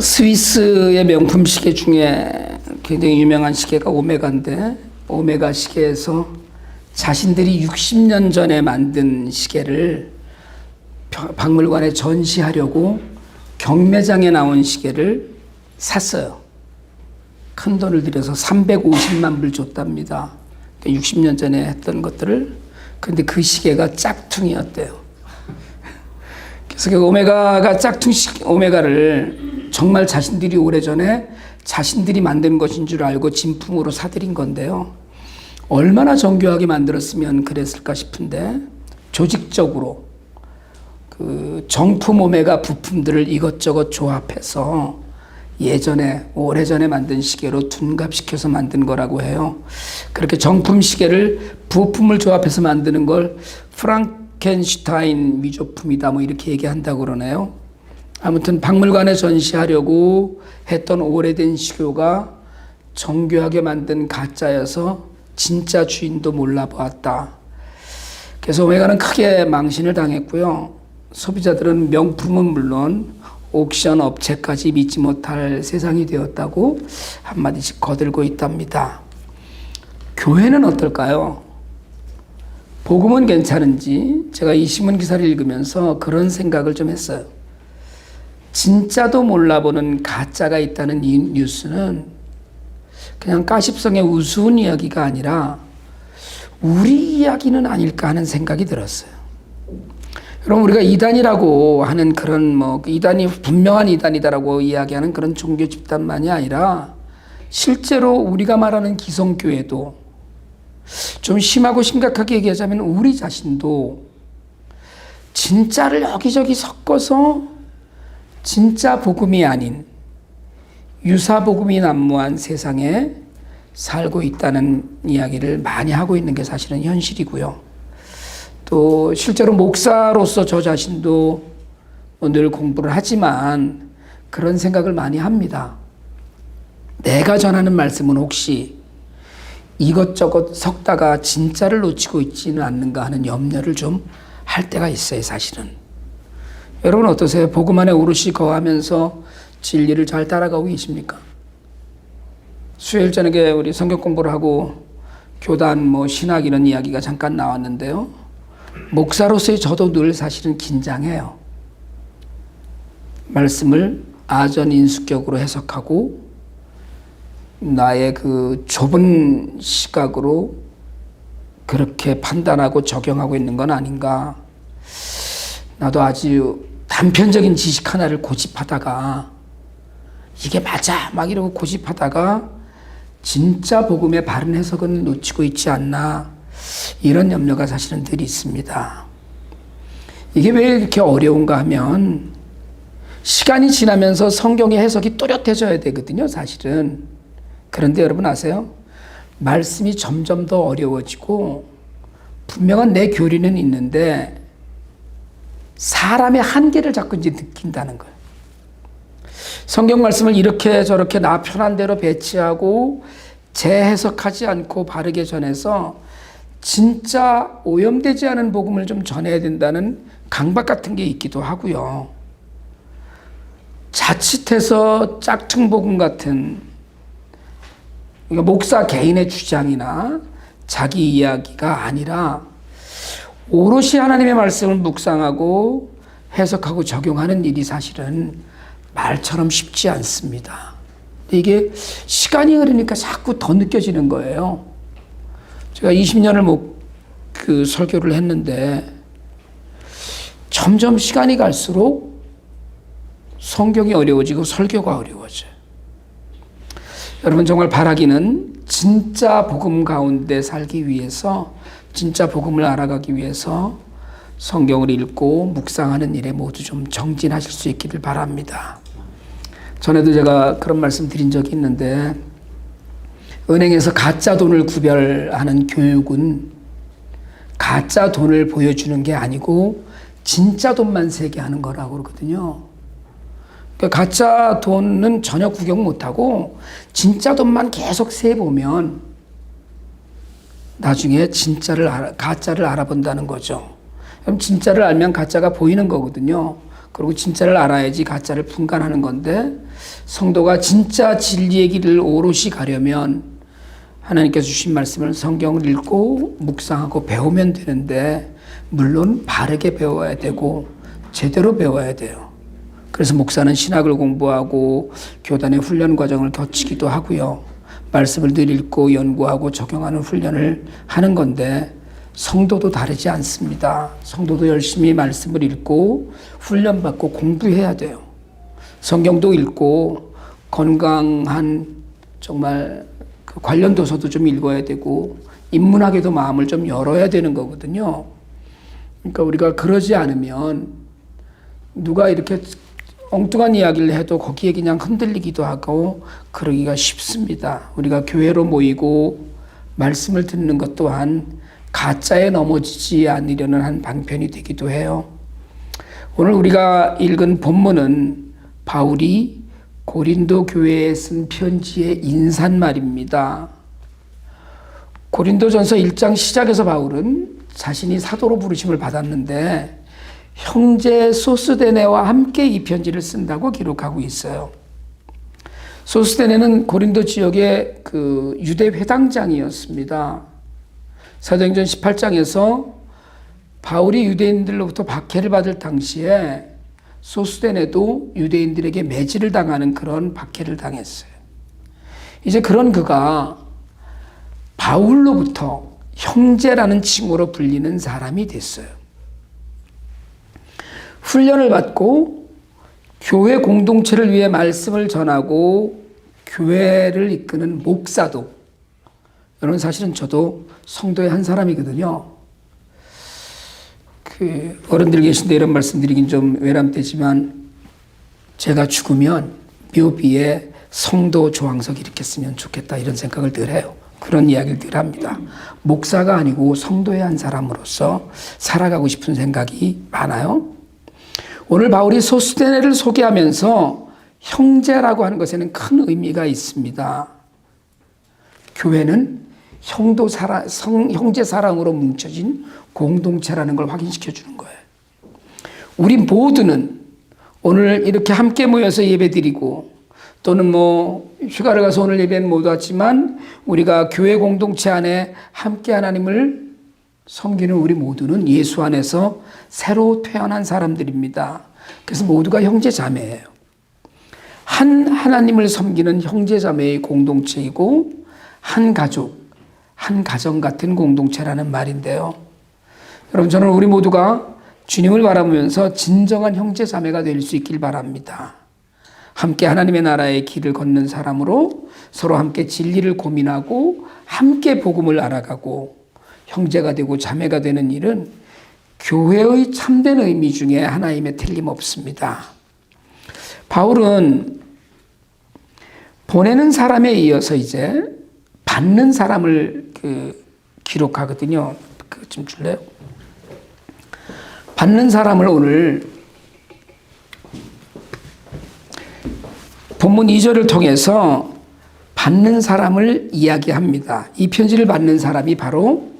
스위스의 명품 시계 중에 굉장히 유명한 시계가 오메가인데 오메가 시계에서 자신들이 60년 전에 만든 시계를 벼- 박물관에 전시하려고 경매장에 나온 시계를 샀어요. 큰 돈을 들여서 350만 불 줬답니다. 60년 전에 했던 것들을 그런데 그 시계가 짝퉁이었대요. 그래서 그 오메가가 짝퉁 시 오메가를 정말 자신들이 오래전에 자신들이 만든 것인 줄 알고 진품으로 사들인 건데요. 얼마나 정교하게 만들었으면 그랬을까 싶은데 조직적으로 그 정품 오메가 부품들을 이것저것 조합해서 예전에 오래전에 만든 시계로 둔갑시켜서 만든 거라고 해요. 그렇게 정품 시계를 부품을 조합해서 만드는 걸 프랑켄슈타인 미조품이다 뭐 이렇게 얘기한다고 그러네요. 아무튼 박물관에 전시하려고 했던 오래된 시교가 정교하게 만든 가짜여서 진짜 주인도 몰라보았다. 그래서 오메가는 크게 망신을 당했고요. 소비자들은 명품은 물론 옥션 업체까지 믿지 못할 세상이 되었다고 한마디씩 거들고 있답니다. 교회는 어떨까요? 복음은 괜찮은지 제가 이 신문 기사를 읽으면서 그런 생각을 좀 했어요. 진짜도 몰라보는 가짜가 있다는 이 뉴스는 그냥 까십성의 우스운 이야기가 아니라 우리 이야기는 아닐까 하는 생각이 들었어요. 여러분 우리가 이단이라고 하는 그런 뭐 이단이 분명한 이단이다라고 이야기하는 그런 종교 집단만이 아니라 실제로 우리가 말하는 기성교회도 좀 심하고 심각하게 얘기하자면 우리 자신도 진짜를 여기저기 섞어서 진짜 복음이 아닌 유사 복음이 난무한 세상에 살고 있다는 이야기를 많이 하고 있는 게 사실은 현실이고요. 또 실제로 목사로서 저 자신도 늘 공부를 하지만 그런 생각을 많이 합니다. 내가 전하는 말씀은 혹시 이것저것 섞다가 진짜를 놓치고 있지는 않는가 하는 염려를 좀 할 때가 있어요, 사실은. 여러분 어떠세요? 복음 안에 오롯이 거하면서 진리를 잘 따라가고 계십니까? 수요일 저녁에 우리 성경 공부를 하고 교단 뭐 신학 이런 이야기가 잠깐 나왔는데요. 목사로서의 저도 늘 사실은 긴장해요. 말씀을 아전인수격으로 해석하고 나의 그 좁은 시각으로 그렇게 판단하고 적용하고 있는 건 아닌가. 나도 아주 단편적인 지식 하나를 고집하다가 이게 맞아 막 이러고 고집하다가 진짜 복음의 바른 해석은 놓치고 있지 않나 이런 염려가 사실은 늘 있습니다. 이게 왜 이렇게 어려운가 하면 시간이 지나면서 성경의 해석이 또렷해져야 되거든요, 사실은. 그런데 여러분 아세요? 말씀이 점점 더 어려워지고 분명한 내 교리는 있는데 사람의 한계를 자꾸 이제 느낀다는 거예요. 성경 말씀을 이렇게 저렇게 나 편한 대로 배치하고 재해석하지 않고 바르게 전해서 진짜 오염되지 않은 복음을 좀 전해야 된다는 강박 같은 게 있기도 하고요. 자칫해서 짝퉁 복음 같은 그러니까 목사 개인의 주장이나 자기 이야기가 아니라 오롯이 하나님의 말씀을 묵상하고 해석하고 적용하는 일이 사실은 말처럼 쉽지 않습니다. 이게 시간이 흐르니까 자꾸 더 느껴지는 거예요. 제가 20년을 뭐 그 설교를 했는데 점점 시간이 갈수록 성경이 어려워지고 설교가 어려워져요. 여러분 정말 바라기는 진짜 복음 가운데 살기 위해서 진짜 복음을 알아가기 위해서 성경을 읽고 묵상하는 일에 모두 좀 정진하실 수 있기를 바랍니다. 전에도 제가 그런 말씀 드린 적이 있는데 은행에서 가짜 돈을 구별하는 교육은 가짜 돈을 보여주는 게 아니고 진짜 돈만 세게 하는 거라고 그러거든요. 그러니까 가짜 돈은 전혀 구경 못하고 진짜 돈만 계속 세보면 나중에 진짜를 알아, 가짜를 알아본다는 거죠. 그럼 진짜를 알면 가짜가 보이는 거거든요. 그리고 진짜를 알아야지 가짜를 분간하는 건데 성도가 진짜 진리의 길을 오롯이 가려면 하나님께서 주신 말씀을 성경을 읽고 묵상하고 배우면 되는데 물론 바르게 배워야 되고 제대로 배워야 돼요. 그래서 목사는 신학을 공부하고 교단의 훈련 과정을 거치기도 하고요. 말씀을 늘 읽고 연구하고 적용하는 훈련을 하는 건데 성도도 다르지 않습니다. 성도도 열심히 말씀을 읽고 훈련받고 공부해야 돼요. 성경도 읽고 건강한 정말 그 관련 도서도 좀 읽어야 되고 인문학에도 마음을 좀 열어야 되는 거거든요. 그러니까 우리가 그러지 않으면 누가 이렇게 엉뚱한 이야기를 해도 거기에 그냥 흔들리기도 하고 그러기가 쉽습니다. 우리가 교회로 모이고 말씀을 듣는 것 또한 가짜에 넘어지지 않으려는 한 방편이 되기도 해요. 오늘 우리가 읽은 본문은 바울이 고린도 교회에 쓴 편지의 인사말입니다. 고린도전서 1장 시작에서 바울은 자신이 사도로 부르심을 받았는데 형제 소스데네와 함께 이 편지를 쓴다고 기록하고 있어요. 소스데네는 고린도 지역의 그 유대 회당장이었습니다. 사도행전 18장에서 바울이 유대인들로부터 박해를 받을 당시에 소스데네도 유대인들에게 매질을 당하는 그런 박해를 당했어요. 이제 그런 그가 바울로부터 형제라는 칭호로 불리는 사람이 됐어요. 훈련을 받고 교회 공동체를 위해 말씀을 전하고 교회를 이끄는 목사도 여러분 사실은 저도 성도의 한 사람이거든요. 그 어른들 계신데 이런 말씀드리긴 좀 외람되지만 제가 죽으면 묘비에 성도 조항석 쓰면 좋겠다 이런 생각을 늘 해요. 그런 이야기를 늘 합니다. 목사가 아니고 성도의 한 사람으로서 살아가고 싶은 생각이 많아요. 오늘 바울이 소스데네를 소개하면서 형제라고 하는 것에는 큰 의미가 있습니다. 교회는 형도 사랑, 성, 형제 사랑으로 뭉쳐진 공동체라는 걸 확인시켜 주는 거예요. 우리 모두는 오늘 이렇게 함께 모여서 예배 드리고 또는 뭐 휴가를 가서 오늘 예배는 못 왔지만 우리가 교회 공동체 안에 함께 하나님을 섬기는 우리 모두는 예수 안에서 새로 태어난 사람들입니다. 그래서 모두가 형제 자매예요. 한 하나님을 섬기는 형제 자매의 공동체이고 한 가족, 한 가정 같은 공동체라는 말인데요. 여러분 저는 우리 모두가 주님을 바라보면서 진정한 형제 자매가 될 수 있길 바랍니다. 함께 하나님의 나라의 길을 걷는 사람으로 서로 함께 진리를 고민하고 함께 복음을 알아가고 형제가 되고 자매가 되는 일은 교회의 참된 의미 중에 하나임에 틀림없습니다. 바울은 보내는 사람에 이어서 이제 받는 사람을 그 기록하거든요. 그좀 줄래요? 받는 사람을 오늘 본문 2절을 통해서 받는 사람을 이야기합니다. 이 편지를 받는 사람이 바로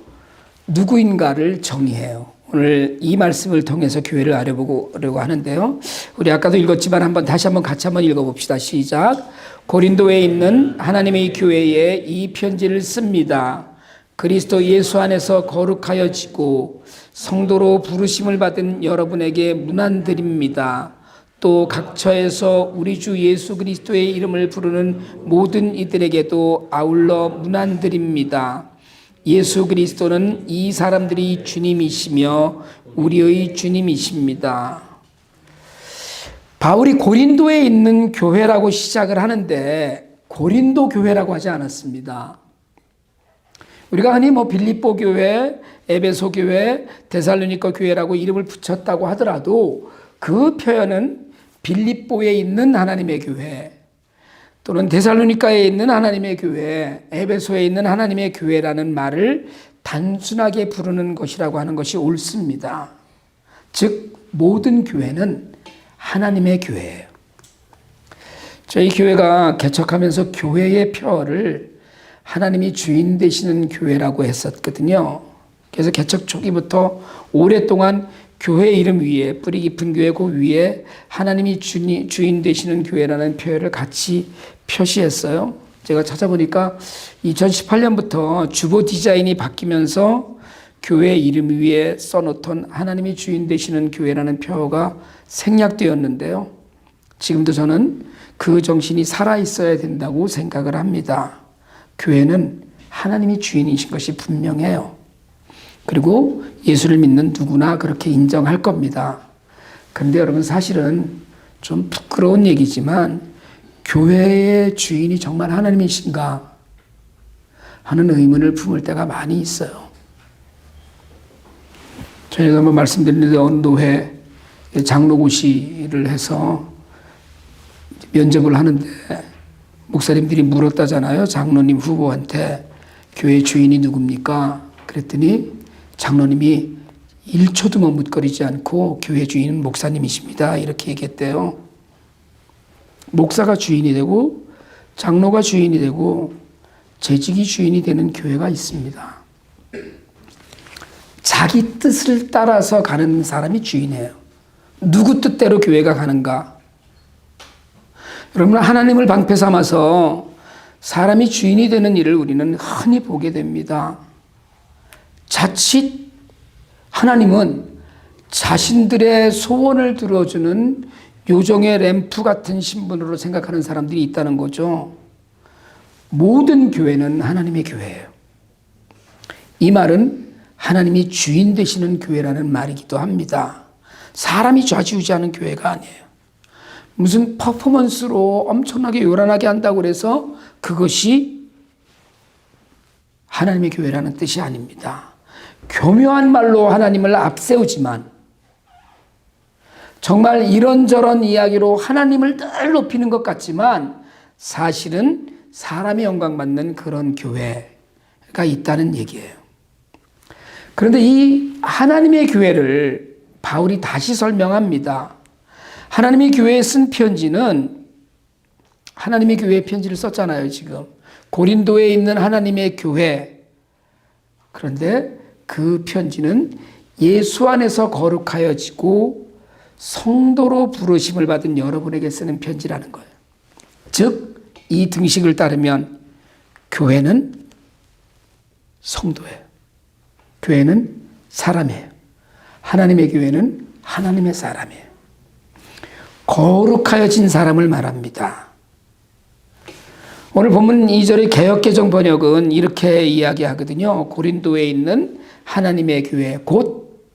누구인가를 정의해요. 오늘 이 말씀을 통해서 교회를 알아보려고 하는데요. 우리 아까도 읽었지만 한번 다시 한번 같이 한번 읽어봅시다. 시작. 고린도에 있는 하나님의 교회에 이 편지를 씁니다. 그리스도 예수 안에서 거룩하여지고 성도로 부르심을 받은 여러분에게 문안드립니다. 또 각처에서 우리 주 예수 그리스도의 이름을 부르는 모든 이들에게도 아울러 문안드립니다. 예수 그리스도는 이 사람들이 주님이시며 우리의 주님이십니다. 바울이 고린도에 있는 교회라고 시작을 하는데 고린도 교회라고 하지 않았습니다. 우리가 흔히 뭐 빌립보 교회, 에베소 교회, 데살로니가 교회라고 이름을 붙였다고 하더라도 그 표현은 빌립보에 있는 하나님의 교회 또는 데살로니카에 있는 하나님의 교회, 에베소에 있는 하나님의 교회라는 말을 단순하게 부르는 것이라고 하는 것이 옳습니다. 즉 모든 교회는 하나님의 교회예요. 저희 교회가 개척하면서 교회의 표어를 하나님이 주인 되시는 교회라고 했었거든요. 그래서 개척 초기부터 오랫동안 교회 이름 위에 뿌리 깊은 교회 그 위에 하나님이 주인 되시는 교회라는 표현을 같이 표시했어요. 제가 찾아보니까 2018년부터 주보 디자인이 바뀌면서 교회 이름 위에 써놓던 하나님이 주인 되시는 교회라는 표어가 생략되었는데요. 지금도 저는 그 정신이 살아 있어야 된다고 생각을 합니다. 교회는 하나님이 주인이신 것이 분명해요. 그리고 예수를 믿는 누구나 그렇게 인정할 겁니다. 그런데 여러분 사실은 좀 부끄러운 얘기지만 교회의 주인이 정말 하나님이신가 하는 의문을 품을 때가 많이 있어요. 저희가 한번 말씀드렸는데 노회 장로고시를 해서 면접을 하는데 목사님들이 물었다잖아요. 장로님 후보한테 교회 주인이 누굽니까? 그랬더니 장로님이 1초도 머뭇거리지 않고 교회 주인은 목사님이십니다. 이렇게 얘기했대요. 목사가 주인이 되고 장로가 주인이 되고 재직이 주인이 되는 교회가 있습니다. 자기 뜻을 따라서 가는 사람이 주인이에요. 누구 뜻대로 교회가 가는가? 여러분 하나님을 방패 삼아서 사람이 주인이 되는 일을 우리는 흔히 보게 됩니다. 자칫 하나님은 자신들의 소원을 들어주는 요정의 램프 같은 신분으로 생각하는 사람들이 있다는 거죠. 모든 교회는 하나님의 교회예요. 이 말은 하나님이 주인 되시는 교회라는 말이기도 합니다. 사람이 좌지우지하는 교회가 아니에요. 무슨 퍼포먼스로 엄청나게 요란하게 한다고 해서 그것이 하나님의 교회라는 뜻이 아닙니다. 교묘한 말로 하나님을 앞세우지만 정말 이런저런 이야기로 하나님을 늘 높이는 것 같지만 사실은 사람의 영광 받는 그런 교회가 있다는 얘기예요. 그런데 이 하나님의 교회를 바울이 다시 설명합니다. 하나님의 교회에 쓴 편지는 하나님의 교회에 편지를 썼잖아요, 지금. 고린도에 있는 하나님의 교회. 그런데 그 편지는 예수 안에서 거룩하여지고 성도로 부르심을 받은 여러분에게 쓰는 편지라는 거예요. 즉, 이 등식을 따르면 교회는 성도예요. 교회는 사람이에요. 하나님의 교회는 하나님의 사람이에요. 거룩하여진 사람을 말합니다. 오늘 본문 2절의 개혁개정 번역은 이렇게 이야기하거든요. 고린도에 있는 하나님의 교회, 곧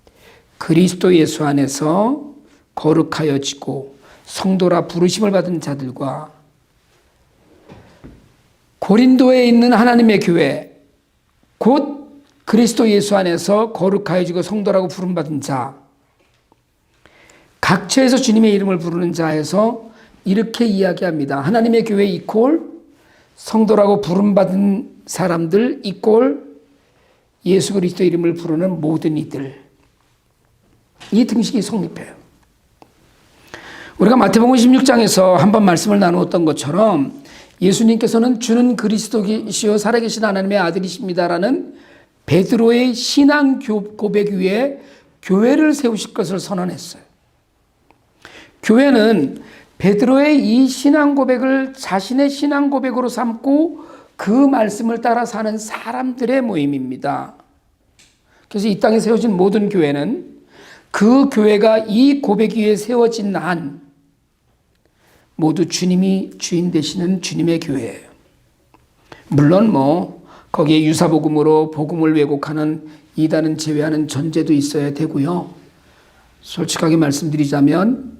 그리스도 예수 안에서 거룩하여지고 성도라 부르심을 받은 자들과 고린도에 있는 하나님의 교회, 곧 그리스도 예수 안에서 거룩하여지고 성도라고 부름받은 자, 각처에서 주님의 이름을 부르는 자에서 이렇게 이야기합니다. 하나님의 교회 이콜 성도라고 부름받은 사람들 이꼴 예수 그리스도 이름을 부르는 모든 이들 이 등식이 성립해요. 우리가 마태복음 16장에서 한번 말씀을 나누었던 것처럼 예수님께서는 주는 그리스도시요 살아계신 하나님의 아들이십니다라는 베드로의 신앙 고백 위에 교회를 세우실 것을 선언했어요. 교회는 베드로의 이 신앙 고백을 자신의 신앙 고백으로 삼고 그 말씀을 따라 사는 사람들의 모임입니다. 그래서 이 땅에 세워진 모든 교회는 그 교회가 이 고백 위에 세워진 한 모두 주님이 주인 되시는 주님의 교회예요. 물론 뭐 거기에 유사복음으로 복음을 왜곡하는 이단은 제외하는 전제도 있어야 되고요. 솔직하게 말씀드리자면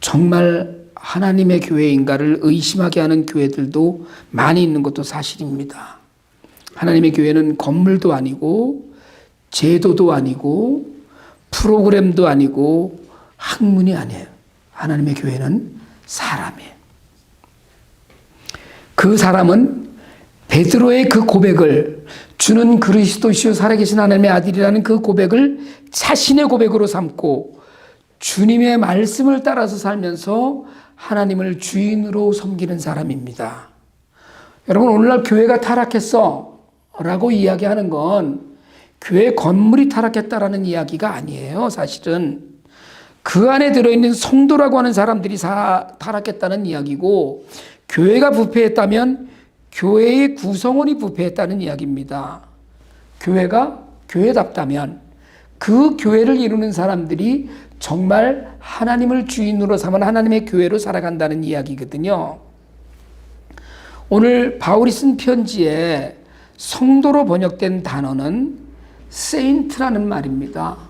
정말 하나님의 교회인가를 의심하게 하는 교회들도 많이 있는 것도 사실입니다. 하나님의 교회는 건물도 아니고 제도도 아니고 프로그램도 아니고 학문이 아니에요. 하나님의 교회는 사람이에요. 그 사람은 베드로의 그 고백을 주는 그리스도시요 살아계신 하나님의 아들이라는 그 고백을 자신의 고백으로 삼고 주님의 말씀을 따라서 살면서 하나님을 주인으로 섬기는 사람입니다. 여러분, 오늘날 교회가 타락했어. 라고 이야기하는 건 교회 건물이 타락했다라는 이야기가 아니에요. 사실은 그 안에 들어있는 성도라고 하는 사람들이 사, 타락했다는 이야기고 교회가 부패했다면 교회의 구성원이 부패했다는 이야기입니다. 교회가 교회답다면 그 교회를 이루는 사람들이 정말 하나님을 주인으로 삼은 하나님의 교회로 살아간다는 이야기거든요. 오늘 바울이 쓴 편지에 성도로 번역된 단어는 saint라는 말입니다.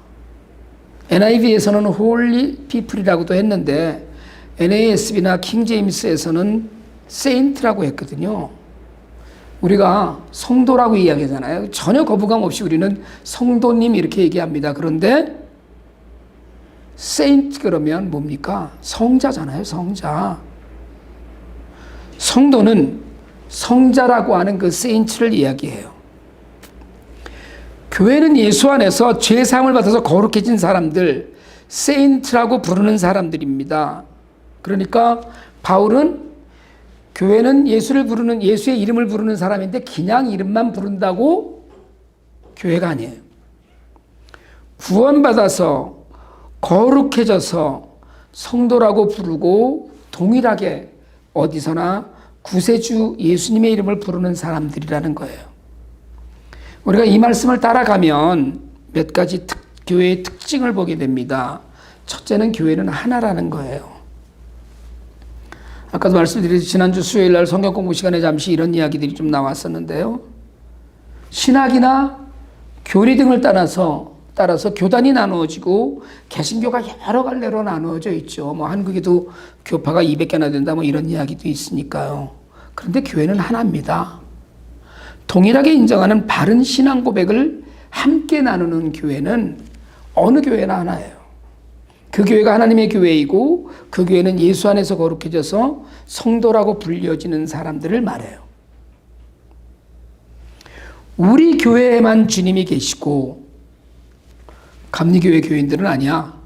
NIV에서는 holy people이라고도 했는데 NASB나 킹 제임스에서는 saint라고 했거든요. 우리가 성도라고 이야기하잖아요. 전혀 거부감 없이 우리는 성도님 이렇게 얘기합니다. 그런데 saint 그러면 뭡니까? 성자잖아요. 성자. 성도는 성자라고 하는 그 saint를 이야기해요. 교회는 예수 안에서 죄 사함을 받아서 거룩해진 사람들, 세인트라고 부르는 사람들입니다. 그러니까 바울은 교회는 예수를 부르는 예수의 이름을 부르는 사람인데 그냥 이름만 부른다고 교회가 아니에요. 구원받아서 거룩해져서 성도라고 부르고 동일하게 어디서나 구세주 예수님의 이름을 부르는 사람들이라는 거예요. 우리가 이 말씀을 따라가면 몇 가지 특, 교회의 특징을 보게 됩니다. 첫째는 교회는 하나라는 거예요. 아까도 말씀드렸듯이 지난주 수요일 날 성경 공부 시간에 잠시 이런 이야기들이 좀 나왔었는데요. 신학이나 교리 등을 따라서 따라서 교단이 나누어지고 개신교가 여러 갈래로 나누어져 있죠. 뭐 한국에도 교파가 200개나 된다 뭐 이런 이야기도 있으니까요. 그런데 교회는 하나입니다. 동일하게 인정하는 바른 신앙 고백을 함께 나누는 교회는 어느 교회나 하나예요. 그 교회가 하나님의 교회이고 그 교회는 예수 안에서 거룩해져서 성도라고 불려지는 사람들을 말해요. 우리 교회에만 주님이 계시고 감리교회 교인들은 아니야.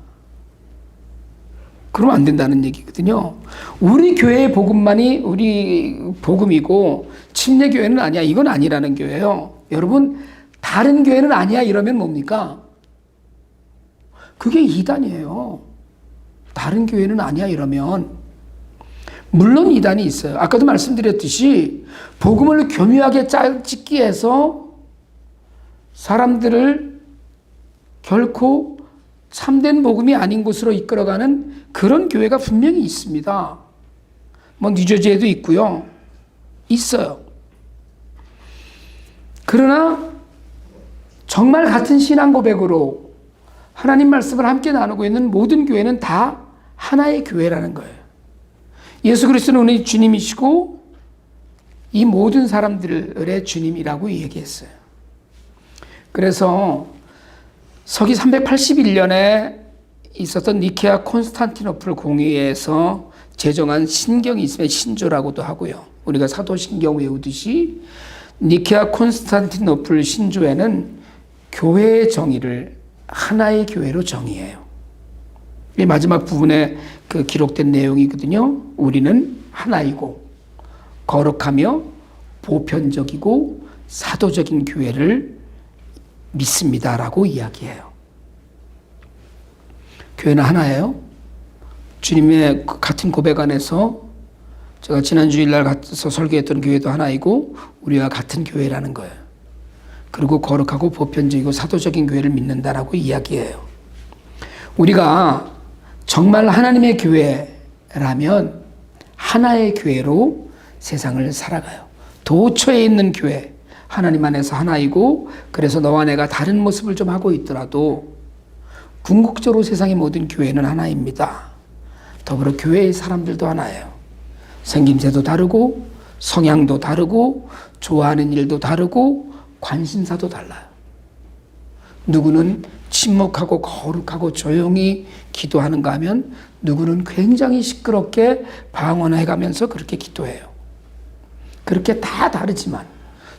그러면 안 된다는 얘기거든요. 우리 교회의 복음만이 우리 복음이고 침례 교회는 아니야. 이건 아니라는 교회예요. 여러분 다른 교회는 아니야 이러면 뭡니까? 그게 이단이에요. 다른 교회는 아니야 이러면 물론 이단이 있어요. 아까도 말씀드렸듯이 복음을 교묘하게 짤찍기 해서 사람들을 결코 참된 복음이 아닌 곳으로 이끌어가는 그런 교회가 분명히 있습니다. 뭐 뉴저지에도 있고요. 있어요. 그러나 정말 같은 신앙 고백으로 하나님 말씀을 함께 나누고 있는 모든 교회는 다 하나의 교회라는 거예요. 예수 그리스도는 우리 주님이시고 이 모든 사람들의 주님이라고 얘기했어요. 그래서 서기 381년에 있었던 니케아 콘스탄티노플 공의회에서 제정한 신경이 있으면 신조라고도 하고요. 우리가 사도신경 외우듯이 니케아 콘스탄티노플 신조에는 교회의 정의를 하나의 교회로 정의해요. 이 마지막 부분에 그 기록된 내용이거든요. 우리는 하나이고 거룩하며 보편적이고 사도적인 교회를 믿습니다라고 이야기해요. 교회는 하나예요. 주님의 같은 고백 안에서 제가 지난 주일날 가서 설교했던 교회도 하나이고 우리와 같은 교회라는 거예요. 그리고 거룩하고 보편적이고 사도적인 교회를 믿는다라고 이야기해요. 우리가 정말 하나님의 교회라면 하나의 교회로 세상을 살아가요. 도처에 있는 교회, 하나님 안에서 하나이고 그래서 너와 내가 다른 모습을 좀 하고 있더라도 궁극적으로 세상의 모든 교회는 하나입니다. 더불어 교회의 사람들도 하나예요. 생김새도 다르고 성향도 다르고 좋아하는 일도 다르고 관심사도 달라요. 누구는 침묵하고 거룩하고 조용히 기도하는가 하면 누구는 굉장히 시끄럽게 방언해 가면서 그렇게 기도해요. 그렇게 다 다르지만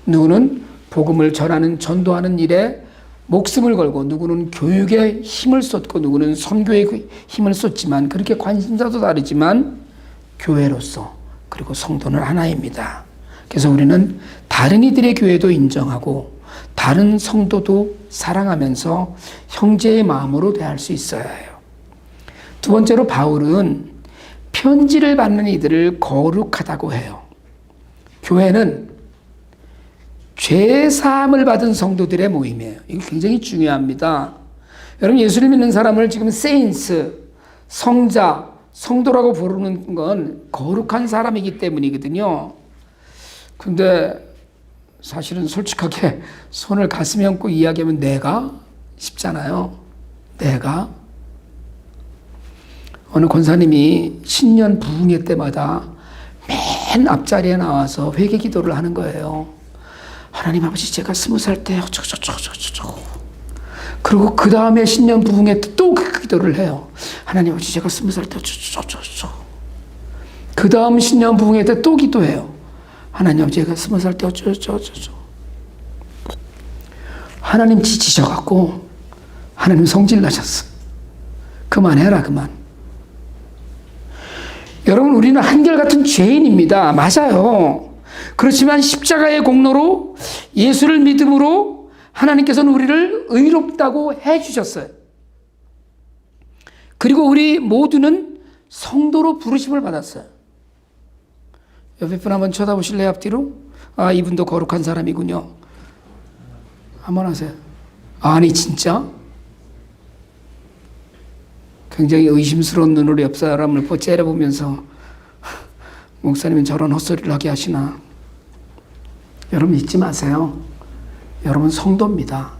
누구는 복음을 전하는 전도하는 일에 목숨을 걸고 누구는 교육에 힘을 쏟고 누구는 선교에 힘을 쏟지만 그렇게 관심사도 다르지만 교회로서 그리고 성도는 하나입니다. 그래서 우리는 다른 이들의 교회도 인정하고 다른 성도도 사랑하면서 형제의 마음으로 대할 수 있어야 해요. 두 번째로 바울은 편지를 받는 이들을 거룩하다고 해요. 교회는 죄 사함을 받은 성도들의 모임이에요. 이게 굉장히 중요합니다. 여러분 예수를 믿는 사람을 지금 세인스, 성자, 성도라고 부르는 건 거룩한 사람이기 때문이거든요. 근데 사실은 솔직하게 손을 가슴에 얹고 이야기하면 내가 쉽잖아요. 내가 어느 권사님이 신년 부흥회 때마다 맨 앞자리에 나와서 회개 기도를 하는 거예요. 하나님 아버지 제가 스무 살 때 어쩌고저쩌고저쩌고 그리고 그 다음에 신년 부흥회 때또그 기도를 해요. 하나님 아버지 제가 스무 살때 어쩌고저쩌고 그 다음 신년 부흥회 때또 기도해요. 하나님 아버지 제가 스무 살때 어쩌고저쩌고 하나님 지치셔갖고 하나님 성질 나셨어. 그만해라 그만. 여러분 우리는 한결같은 죄인입니다. 맞아요. 그렇지만 십자가의 공로로 예수를 믿음으로 하나님께서는 우리를 의롭다고 해 주셨어요. 그리고 우리 모두는 성도로 부르심을 받았어요. 옆에 분 한번 쳐다보실래요, 앞뒤로? 아, 이분도 거룩한 사람이군요. 한번 하세요. 아니, 진짜? 굉장히 의심스러운 눈으로 옆 사람을 째려보면서 목사님은 저런 헛소리를 하게 하시나. 여러분 잊지 마세요. 여러분 성도입니다.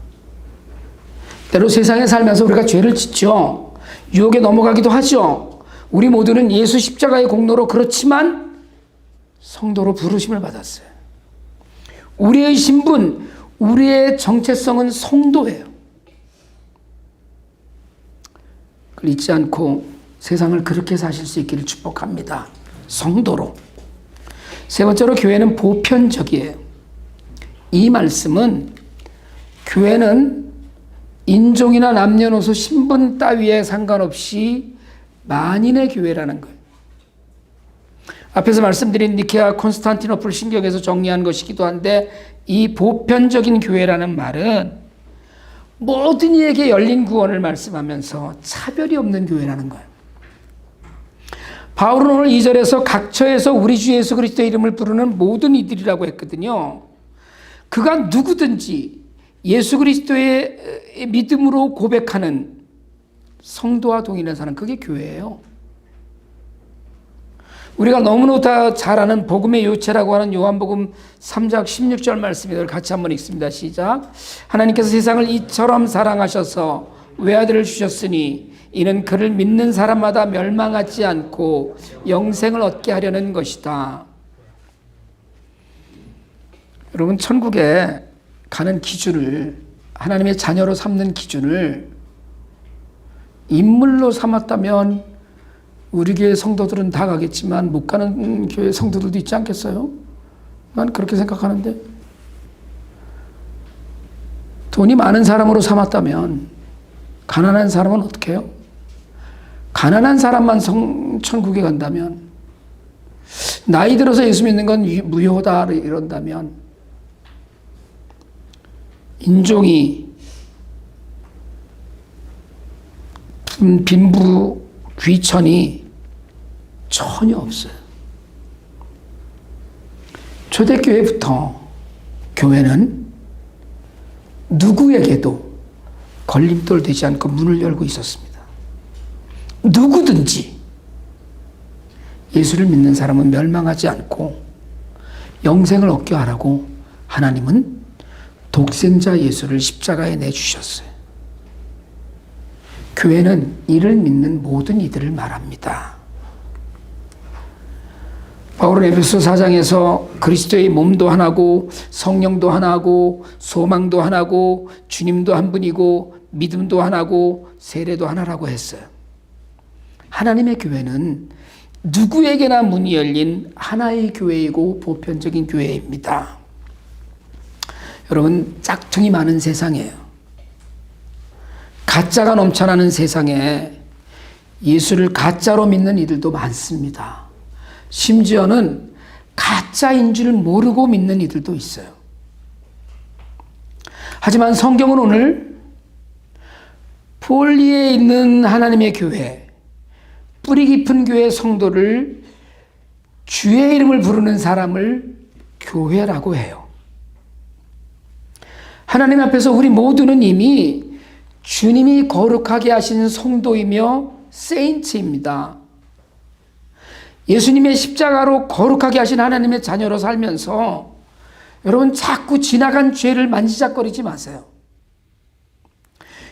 때로 세상에 살면서 우리가 죄를 짓죠. 유혹에 넘어가기도 하죠. 우리 모두는 예수 십자가의 공로로 그렇지만 성도로 부르심을 받았어요. 우리의 신분, 우리의 정체성은 성도예요. 그걸 잊지 않고 세상을 그렇게 사실 수 있기를 축복합니다. 성도로. 세 번째로 교회는 보편적이에요. 이 말씀은 교회는 인종이나 남녀노소 신분 따위에 상관없이 만인의 교회라는 거예요. 앞에서 말씀드린 니케아 콘스탄티노플 신경에서 정리한 것이기도 한데 이 보편적인 교회라는 말은 모든 이에게 열린 구원을 말씀하면서 차별이 없는 교회라는 거예요. 바울은 오늘 2절에서 각처에서 우리 주 예수 그리스도의 이름을 부르는 모든 이들이라고 했거든요. 그가 누구든지 예수 그리스도의 믿음으로 고백하는 성도와 동일한 사람, 그게 교회예요. 우리가 너무나 다잘 아는 복음의 요체라고 하는 요한복음 3장 16절 말씀을 같이 한번 읽습니다. 시작. 하나님께서 세상을 이처럼 사랑하셔서 외아들을 주셨으니 이는 그를 믿는 사람마다 멸망하지 않고 영생을 얻게 하려는 것이다. 여러분 천국에 가는 기준을 하나님의 자녀로 삼는 기준을 인물로 삼았다면 우리 교회 성도들은 다 가겠지만 못 가는 교회 성도들도 있지 않겠어요? 난 그렇게 생각하는데 돈이 많은 사람으로 삼았다면 가난한 사람은 어떻게 해요? 가난한 사람만 성, 천국에 간다면 나이 들어서 예수 믿는 건 무효다 이런다면 인종이 빈부 귀천이 전혀 없어요. 초대교회부터 교회는 누구에게도 걸림돌 되지 않고 문을 열고 있었습니다. 누구든지 예수를 믿는 사람은 멸망하지 않고 영생을 얻게 하라고 하나님은 독생자 예수를 십자가에 내주셨어요. 교회는 이를 믿는 모든 이들을 말합니다. 바울은 에베소 4장에서 그리스도의 몸도 하나고 성령도 하나고 소망도 하나고 주님도 한 분이고 믿음도 하나고 세례도 하나라고 했어요. 하나님의 교회는 누구에게나 문이 열린 하나의 교회이고 보편적인 교회입니다. 여러분 짝퉁이 많은 세상이에요. 가짜가 넘쳐나는 세상에 예수를 가짜로 믿는 이들도 많습니다. 심지어는 가짜인 줄 모르고 믿는 이들도 있어요. 하지만 성경은 오늘 폴리에 있는 하나님의 교회, 뿌리 깊은 교회 성도를 주의 이름을 부르는 사람을 교회라고 해요. 하나님 앞에서 우리 모두는 이미 주님이 거룩하게 하신 성도이며 세인트입니다. 예수님의 십자가로 거룩하게 하신 하나님의 자녀로 살면서 여러분 자꾸 지나간 죄를 만지작거리지 마세요.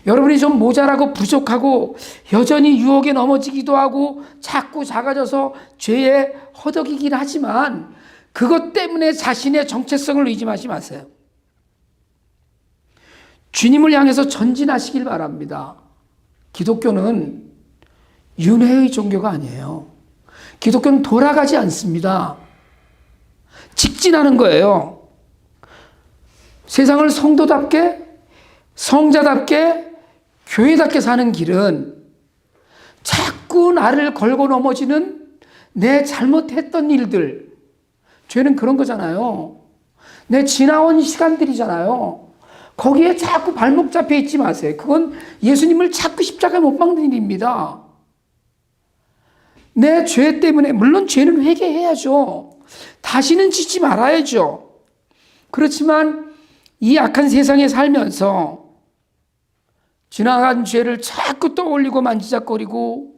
여러분이 좀 모자라고 부족하고 여전히 유혹에 넘어지기도 하고 자꾸 작아져서 죄에 허덕이긴 하지만 그것 때문에 자신의 정체성을 의심하지 마세요. 주님을 향해서 전진하시길 바랍니다. 기독교는 윤회의 종교가 아니에요. 기독교는 돌아가지 않습니다. 직진하는 거예요. 세상을 성도답게, 성자답게, 교회답게 사는 길은 자꾸 나를 걸고 넘어지는 내 잘못했던 일들. 죄는 그런 거잖아요. 내 지나온 시간들이잖아요. 거기에 자꾸 발목 잡혀 있지 마세요. 그건 예수님을 자꾸 십자가에 못 박는 일입니다. 내 죄 때문에, 물론 죄는 회개해야죠. 다시는 짓지 말아야죠. 그렇지만 이 악한 세상에 살면서 지나간 죄를 자꾸 떠올리고 만지작거리고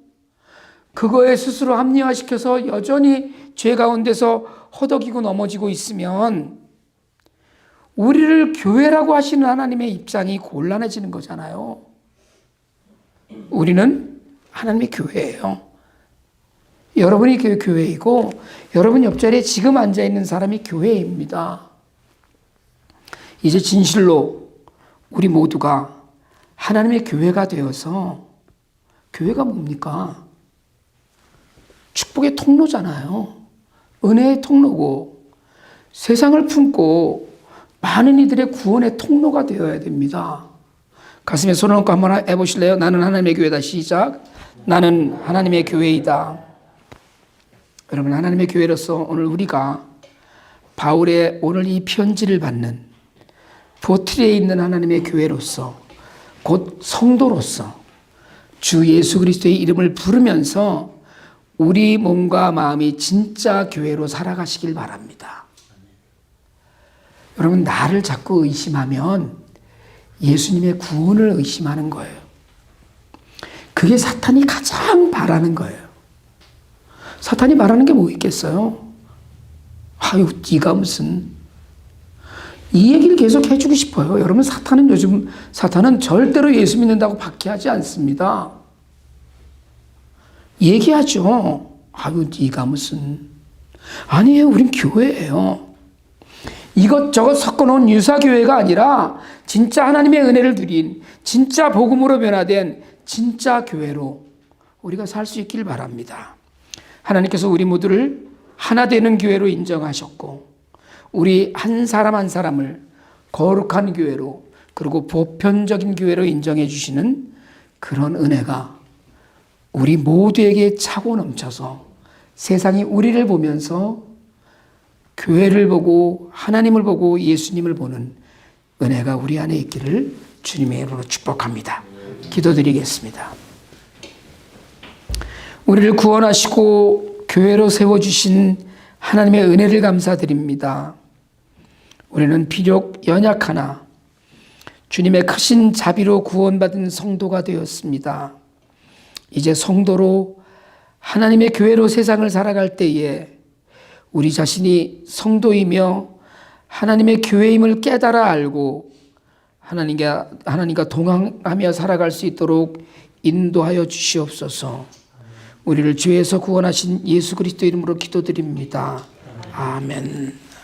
그거에 스스로 합리화시켜서 여전히 죄 가운데서 허덕이고 넘어지고 있으면 우리를 교회라고 하시는 하나님의 입장이 곤란해지는 거잖아요. 우리는 하나님의 교회예요. 여러분이 그 교회이고 여러분 옆자리에 지금 앉아 있는 사람이 교회입니다. 이제 진실로 우리 모두가 하나님의 교회가 되어서 교회가 뭡니까? 축복의 통로잖아요. 은혜의 통로고 세상을 품고 많은 이들의 구원의 통로가 되어야 됩니다. 가슴에 손을 얹고 한번 해보실래요? 나는 하나님의 교회다. 시작. 나는 하나님의 교회이다. 여러분, 하나님의 교회로서 오늘 우리가 바울의 오늘 이 편지를 받는 보트리에 있는 하나님의 교회로서 곧 성도로서 주 예수 그리스도의 이름을 부르면서 우리 몸과 마음이 진짜 교회로 살아가시길 바랍니다. 여러분, 나를 자꾸 의심하면 예수님의 구원을 의심하는 거예요. 그게 사탄이 가장 바라는 거예요. 사탄이 말하는 게 뭐 있겠어요? 아유, 네가 무슨 이 얘기를 계속 해주고 싶어요. 여러분, 사탄은 요즘 사탄은 절대로 예수 믿는다고 박해하지 않습니다. 얘기하죠. 아유, 네가 무슨 아니에요. 우린 교회예요. 이것저것 섞어놓은 유사교회가 아니라 진짜 하나님의 은혜를 누린 진짜 복음으로 변화된 진짜 교회로 우리가 살 수 있길 바랍니다. 하나님께서 우리 모두를 하나 되는 교회로 인정하셨고 우리 한 사람 한 사람을 거룩한 교회로 그리고 보편적인 교회로 인정해 주시는 그런 은혜가 우리 모두에게 차고 넘쳐서 세상이 우리를 보면서 교회를 보고 하나님을 보고 예수님을 보는 은혜가 우리 안에 있기를 주님의 이름으로 축복합니다. 기도드리겠습니다. 우리를 구원하시고 교회로 세워주신 하나님의 은혜를 감사드립니다. 우리는 비록 연약하나 주님의 크신 자비로 구원받은 성도가 되었습니다. 이제 성도로 하나님의 교회로 세상을 살아갈 때에 우리 자신이 성도이며 하나님의 교회임을 깨달아 알고 하나님과, 하나님과 동행하며 살아갈 수 있도록 인도하여 주시옵소서. 우리를 죄에서 구원하신 예수 그리스도 이름으로 기도드립니다. 아멘.